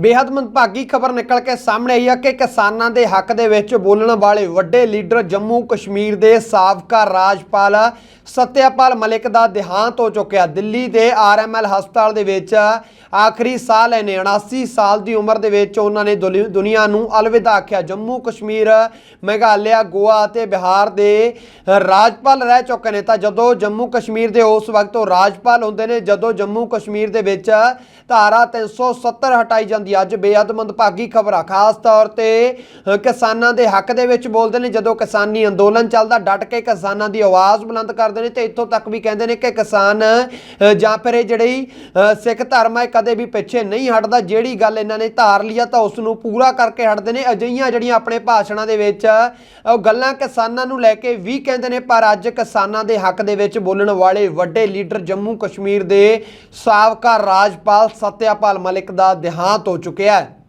ਬੇहद ਮੰਦਭਾਗੀ ਖਬਰ ਨਿਕਲ ਕੇ ਸਾਹਮਣੇ ਆਈ ਹੈ ਕਿ ਕਿਸਾਨਾਂ ਦੇ ਹੱਕ ਦੇ ਵਿੱਚ ਬੋਲਣ ਵਾਲੇ ਵੱਡੇ ਲੀਡਰ ਜੰਮੂ ਕਸ਼ਮੀਰ ਦੇ ਸਾਬਕਾ ਰਾਜਪਾਲ ਸਤਿਆਪਾਲ ਮਲਿਕ ਦਾ ਦੇਹਾਂਤ ਹੋ ਚੁੱਕਿਆ। ਦਿੱਲੀ ਦੇ ਆਰਐਮਐਲ ਹਸਪਤਾਲ ਦੇ ਵਿੱਚ ਆਖਰੀ ਸਾਹ ਲੈਣੇ 79 ਸਾਲ ਦੀ ਉਮਰ ਦੇ ਵਿੱਚ ਉਹਨਾਂ ਨੇ ਦੁਲੀ- ਦੁਨੀਆ ਨੂੰ ਅਲਵਿਦਾ ਆਖਿਆ। ਜੰਮੂ ਕਸ਼ਮੀਰ, ਮੇਘਾਲਿਆ, ਗੋਆ ਅਤੇ ਬਿਹਾਰ ਦੇ ਰਾਜਪਾਲ ਰਹਿ ਚੁੱਕੇ ਨੇ। ਤਾਂ ਜਦੋਂ ਜੰਮੂ ਕਸ਼ਮੀਰ ਦੇ ਉਸ ਵਕਤ ਉਹ ਰਾਜਪਾਲ ਹੁੰਦੇ ਨੇ, ਜਦੋਂ ਜੰਮੂ ਕਸ਼ਮੀਰ ਦੇ ਵਿੱਚ ਧਾਰਾ 370 ਹਟਾਈ ਜਾਂਦੀ ਹੈ। ਅੱਜ ਬੇਅਦ ਮੰਦਭਾਗੀ ਖਬਰ ਆ ਖਾਸ ਤੌਰ ਤੇ ਕਿਸਾਨਾਂ ਦੇ ਹੱਕ ਦੇ ਵਿੱਚ ਬੋਲਦੇ ਨੇ, ਜਦੋਂ ਕਿਸਾਨੀ ਅੰਦੋਲਨ ਚੱਲਦਾ, ਡਟ ਕੇ ਕਿਸਾਨਾਂ ਦੀ ਆਵਾਜ਼ ਬੁਲੰਦ ਕਰਦੇ ਨੇ ਤੇ ਇੱਥੋਂ ਤੱਕ ਵੀ ਕਹਿੰਦੇ ਨੇ ਕਿ ਕਿਸਾਨ ਜਾਂ ਫਿਰ ਇਹ ਜਿਹੜੀ ਸਿੱਖ ਧਰਮ ਹੈ ਕਦੇ ਵੀ ਪਿੱਛੇ ਨਹੀਂ ਹਟਦਾ, ਜਿਹੜੀ ਗੱਲ ਇਹਨਾਂ ਨੇ ਧਾਰ ਲਿਆ ਤਾਂ ਉਸ ਨੂੰ ਪੂਰਾ ਕਰਕੇ ਹਟਦੇ ਨੇ ਅਜਿਹੀਆਂ ਜਿਹੜੀਆਂ ਆਪਣੇ ਭਾਸ਼ਣਾਂ ਦੇ ਵਿੱਚ ਉਹ ਗੱਲਾਂ ਕਿਸਾਨਾਂ ਨੂੰ ਲੈ ਕੇ ਵੀ ਕਹਿੰਦੇ ਨੇ, ਪਰ ਅੱਜ ਕਿਸਾਨਾਂ ਦੇ ਹੱਕ ਦੇ ਵਿੱਚ ਬੋਲਣ ਵਾਲੇ ਵੱਡੇ ਲੀਡਰ ਜੰਮੂ ਕਸ਼ਮੀਰ ਦੇ ਸਾਬਕਾ ਰਾਜਪਾਲ ਸਤਿਆਪਾਲ ਮਲਿਕ ਦਾ ਦੇਹਾਂਤ ਹੋ ਚੁੱਕਿਆ ਹੈ।